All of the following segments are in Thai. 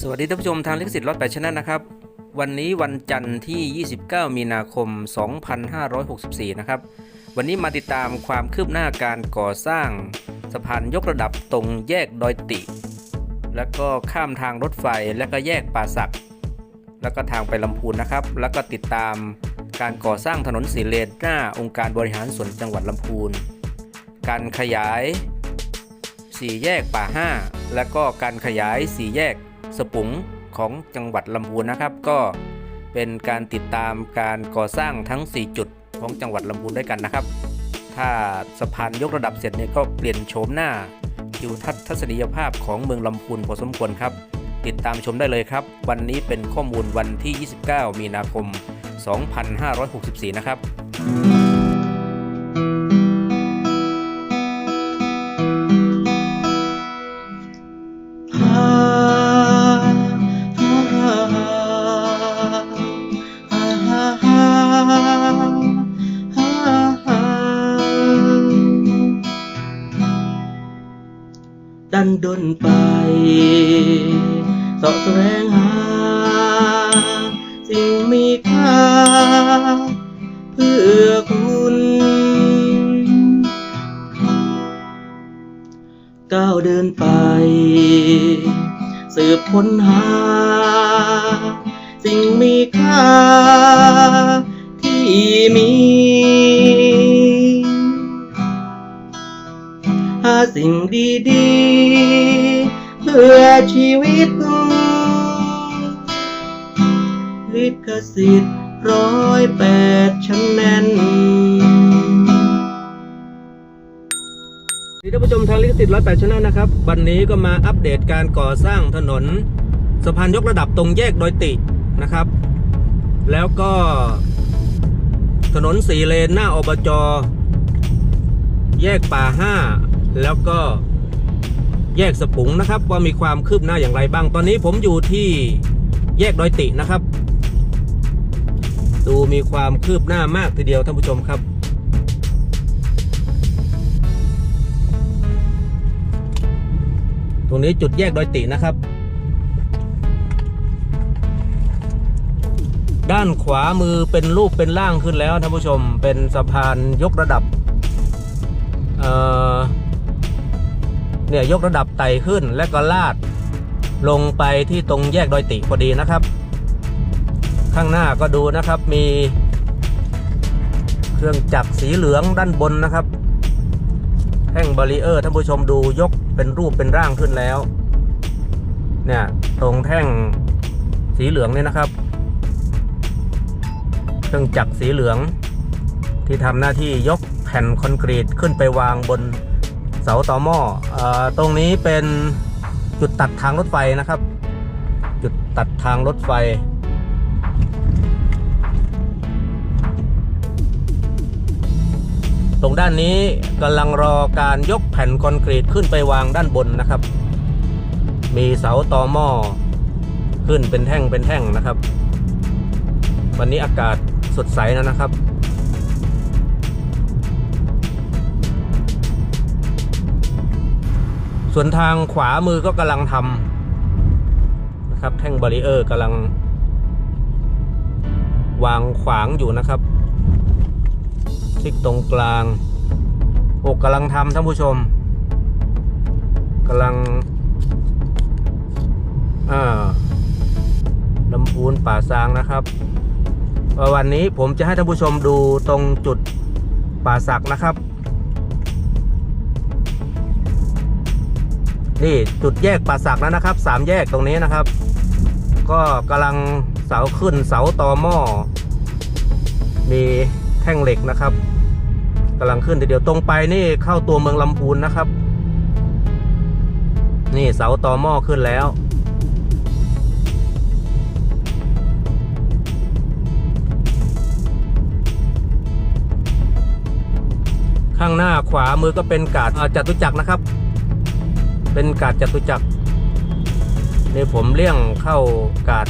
สวัสดีท่านผู้ชมทางลิขสิทธิ์รถแปดชนะนะครับ วันนี้วันจันทร์ที่ 29 มีนาคม 2564 นะครับ วันนี้มาติดตามความคืบหน้าการก่อสร้างสะพานยกระดับตรงแยกดอยติ แล้วก็ข้ามทางรถไฟแล้วก็แยกป่าสัก แล้วก็ทางไปลำพูนนะครับ แล้วก็ติดตามการก่อสร้างถนนสีเลนหน้าองค์การบริหารส่วนจังหวัดลำพูน การขยายสี่แยกป่าห้าและก็การขยายสี่แยก สปุงของจังหวัดลำพูนนะครับ ก็เป็นการติดตามการก่อสร้างทั้ง 4 จุดของจังหวัดลำพูนด้วยกันนะครับ ถ้าสะพานยกระดับเสร็จเนี่ยก็เปลี่ยนโฉมหน้าทิวทัศน์ทัศนียภาพของเมืองลำพูนพอสมควรครับ ติดตามชมได้เลยครับ วันนี้เป็นข้อมูลวันที่ 29 มีนาคม 2564 นะครับ ดันดนไปสาะแสวงหา สิ่งมีค่า เพื่อคุณ ก้าวเดินไป สืบค้นหา สิ่งมีค่าที่มีาสิ่งดีๆ เพื่อชีวิตลิขสิทธิ์ร้อยแปดชั้นแน่นท่านผู้ชมทางลิขสิทธิ์ร้อยแปดชนะนะครับ วันนี้ก็มาอัปเดตการก่อสร้างถนนสะพานยกระดับตรงแยกโดยตินะครับ แล้วก็ถนนสี่เลนหน้าอบจ แยกป่าห้า แล้วก็แยกสปุงนะครับ ว่ามีความคืบหน้าอย่างไรบ้าง ตอนนี้ผมอยู่ที่แยกดอยตินะครับ ดูมีความคืบหน้ามากทีเดียวท่านผู้ชมครับตรงนี้จุดแยกดอยตินะครับ ด้านขวามือเป็นรูปเป็นร่างขึ้นแล้วท่านผู้ชมเป็นสะพานยกระดับ เอ่อ เนี่ยยกระดับไต่ขึ้นและก็ลาด ลงไปที่ตรงแยกดอยติพอดีนะครับ ข้างหน้าก็ดูนะครับมี เครื่องจักรสีเหลืองด้านบนนะครับแท่งบารีเออร์ท่านผู้ชมดูยกเป็นรูปเป็นร่างขึ้นแล้ว เนี่ยตรงแท่งสีเหลืองเนี่ยนะครับ เครื่องจักรสีเหลืองที่ทำหน้าที่ยกแผ่นคอนกรีตขึ้นไปวางบน เสาต่อหม้ออตรงนี้เป็นจุดตัดทางรถไฟนะครับ จุดตัดทางรถไฟ ตรงด้านนี้กำลังรอการยกแผ่นคอนกรีตขึ้นไปวางด้านบนนะครับ มีเสาต่อหม้อขึ้นเป็นแท่งเป็นแท่งนะครับ วันนี้อากาศสดใสนะนะครับ ส่วนทางขวามือก็กำลังทำนะครับ แท่งบารีเออร์กำลัง วางขวางอยู่นะครับทิศตรงกลางโอกกำลังทำท่านผู้ชมกำลังอ่าลำพูนป่าซางนะครับ วันนี้ผมจะให้ท่านผู้ชมดูตรงจุดป่าสักนะครับ นี่จุดแยกป่าสักแล้วนะครับสามแยกตรงนี้นะครับ ก็กำลังเสาขึ้นเสาต่อหม้อมีแท่งเหล็กนะครับกำลังขึ้นเดียวตรงไปนี่เข้าตัวเมืองลำพูนนะครับ นี่เสาต่อหม้อขึ้นแล้วข้างหน้าขวามือก็เป็นกาดอ่าจตุจักรนะครับ เป็นกาดจตุจักรนี่ผมเลี่ยงเข้ากาด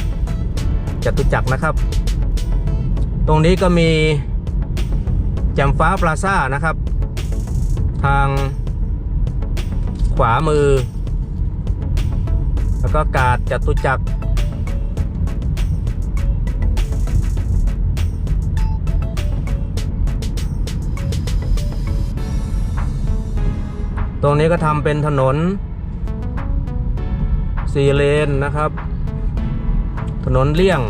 จตุจักรนะครับ ตรงนี้ก็มีแจ่มฟ้าพลาซ่านะครับ ทางขวามือ แล้วก็กาดจตุจักรตรงนี้ก็ทำเป็นถนน สี่เลนนะครับ ถนนเลี่ยง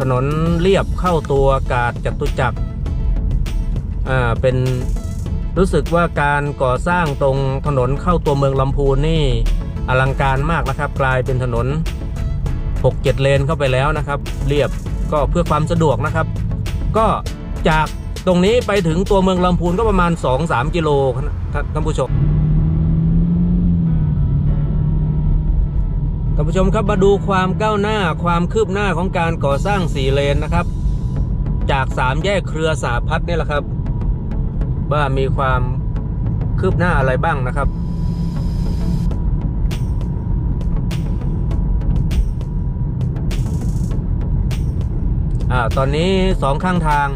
ถนนเรียบเข้าตัวกาดจตุจักร อ่า เป็นรู้สึกว่าการก่อสร้างตรงถนนเข้าตัวเมืองลำพูนนี่อลังการมากนะครับ กลายเป็นถนน 6-7 เลนเข้าไปแล้วนะครับ เรียบก็เพื่อความสะดวกนะครับ ก็จากตรงนี้ไปถึงตัวเมืองลำพูนก็ประมาณ 2-3 กิโลท่านผู้ชม ท่านผู้ชมครับมาดูความก้าวหน้าความคืบหน้าของการก่อสร้างสี่เลนนะครับ จากสามแยกเครือสาพัฒน์นี่แหละครับ ว่ามีความคืบหน้าอะไรบ้างนะครับอ่าตอนนี้สองข้างทาง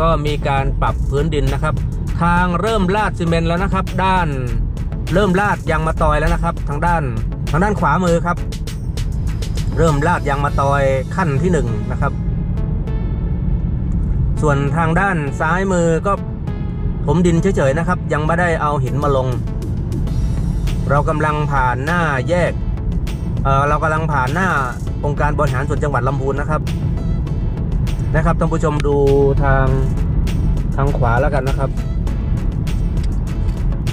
ก็มีการปรับพื้นดินนะครับ ทางเริ่มลาดซีเมนต์แล้วนะครับ ด้านเริ่มลาดยางมาตอยแล้วนะครับ ทางด้าน ทางด้านขวามือครับ เริ่มลาดยางมาตอยขั้นที่หนึ่งนะครับ ส่วนทางด้านซ้ายมือก็ผมดินเฉยๆนะครับ ยังไม่ได้เอาหินมาลง เรากำลังผ่านหน้าแยกเออเรากำลังผ่านหน้าองค์การบริหารส่วนจังหวัดลำพูนนะครับ นะครับท่านผู้ชมดูทางทางขวาแล้วกันนะครับ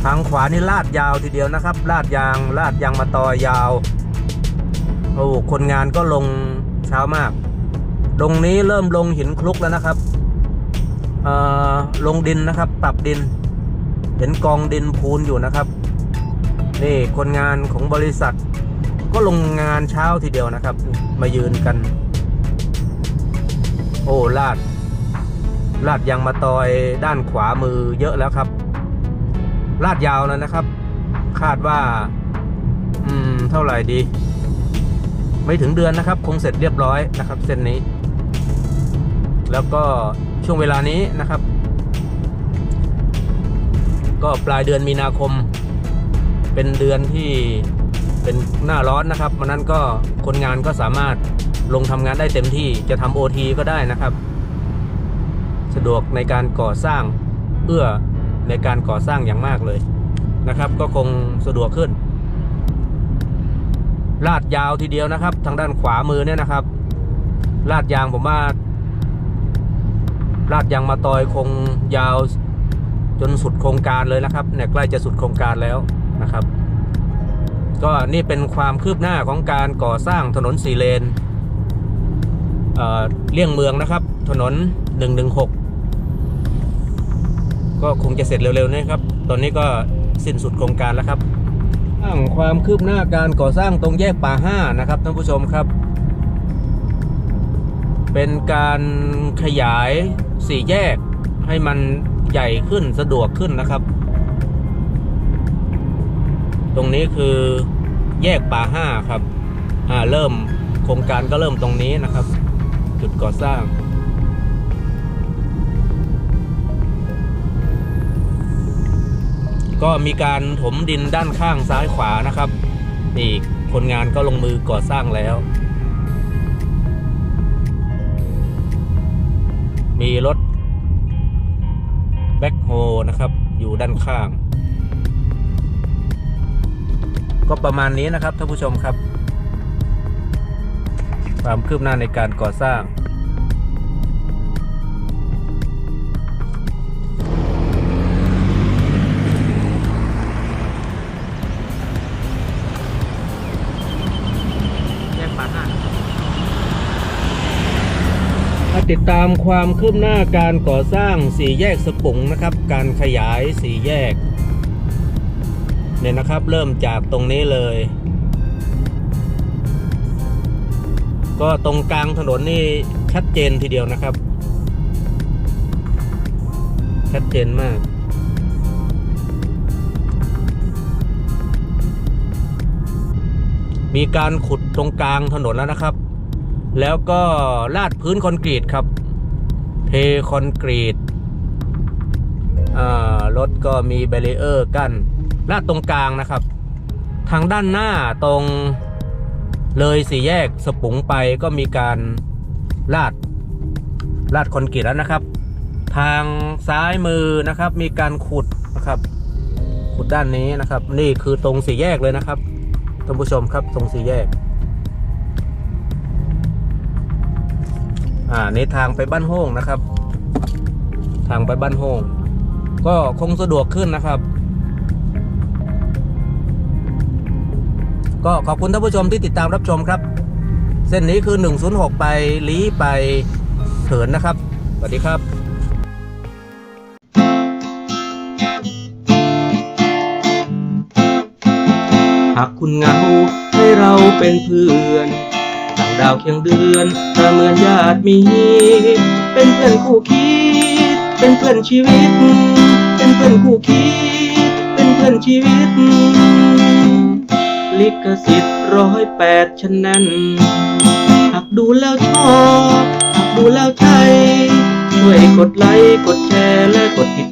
ทางขวานี่ลาดยาวทีเดียวนะครับ ลาดยางลาดยางมาตอยยาว โอ้คนงานก็ลงเช้ามากตรงนี้เริ่มลงหินคลุกแล้วนะครับลงดินนะครับ ปรับดิน เห็นกองดินพูนอยู่นะครับ นี่คนงานของบริษัท ก็ลงงานเช้าทีเดียวนะครับ มายืนกัน โอ้ลาดลาดยางมาตอยด้านขวามือเยอะแล้วครับ ลาดยาวแล้วนะครับ คาดว่า อืม เท่าไหร่ดี ไม่ถึงเดือนนะครับ คงเสร็จเรียบร้อยนะครับ เส้นนี้ แล้วก็ช่วงเวลานี้นะครับ ก็ปลายเดือนมีนาคม เป็นเดือนที่เป็นหน้าร้อนนะครับมันนั้นก็คนงานก็สามารถลงทำงานได้เต็มที่จะทำโอทีก็ได้นะครับ สะดวกในการก่อสร้างเอื้อ ในการก่อสร้างอย่างมากเลยนะครับ ก็คงสะดวกขึ้น ลาดยาวทีเดียวนะครับ ทางด้านขวามือเนี่ยนะครับ ลาดยางผมว่าลาดยางมาตอยคงยาวจนสุดโครงการเลยนะครับเนี่ยใกล้จะสุดโครงการแล้วนะครับ ก็นี่เป็นความคืบหน้าของการก่อสร้างถนนสี่เลนเเลี่ยงเมืองนะครับ ถนน 116 ก็คงจะเสร็จเร็วๆนี้ครับ ตอนนี้ก็สิ้นสุดโครงการแล้วครับอ้างความคืบหน้าการก่อสร้างตรงแยกป่าห้านะครับท่านผู้ชมครับ เป็นการขยายสี่แยกให้มันใหญ่ขึ้นสะดวกขึ้นนะครับ ตรงนี้คือแยกป่าห้าครับ อ่าเริ่มโครงการก็เริ่มตรงนี้นะครับ จุดก่อสร้าง ก็มีการถมดินด้านข้างซ้ายขวานะครับ นี่คนงานก็ลงมือก่อสร้างแล้ว มีรถแบ็คโฮนะครับ อยู่ด้านข้าง ก็ประมาณนี้นะครับท่านผู้ชมครับ ความคืบหน้าในการก่อสร้าง ติดตามความคืบหน้าการก่อสร้างสี่แยกสปุงนะครับ การขยายสี่แยก เนี่ยนะครับเริ่มจากตรงนี้เลย ก็ตรงกลางถนนนี่ชัดเจนทีเดียวนะครับ ชัดเจนมากมีการขุดตรงกลางถนนแล้วนะครับ แล้วก็ลาดพื้นคอนกรีตครับ เทคอนกรีตรถก็มีเบรีเออร์กั้นลาดตรงกลางนะครับ ทางด้านหน้าตรงเลยสี่แยกสปุงไปก็มีการลาดลาดคอนกรีตแล้วนะครับ ทางซ้ายมือนะครับมีการขุดนะครับ ขุดด้านนี้นะครับ นี่คือตรงสี่แยกเลยนะครับท่านผู้ชมครับตรงสี่แยก อ่านี่ทางไปบ้านโฮ่งนะครับ ทางไปบ้านโฮ่งก็คงสะดวกขึ้นนะครับ ก็ขอบคุณท่านผู้ชมที่ติดตามรับชมครับ เส้นนี้คือ 106 ไปลี้ไปเถินนะครับสวัสดีครับหากคุณเหงาให้เราเป็นเพื่อน ดาวเคียงเดือนถ้าเหมือนญาติมี เป็นเพื่อนคู่คิด เป็นเพื่อนชีวิต เป็นเพื่อนคู่คิด เป็นเพื่อนชีวิต ลิขสิทธิ์ร้อยแปดฉะนั้นหากดูแล้วชอบหากดูแล้วใช่ช่วยกดไลค์ กดแชร์ และกดติ้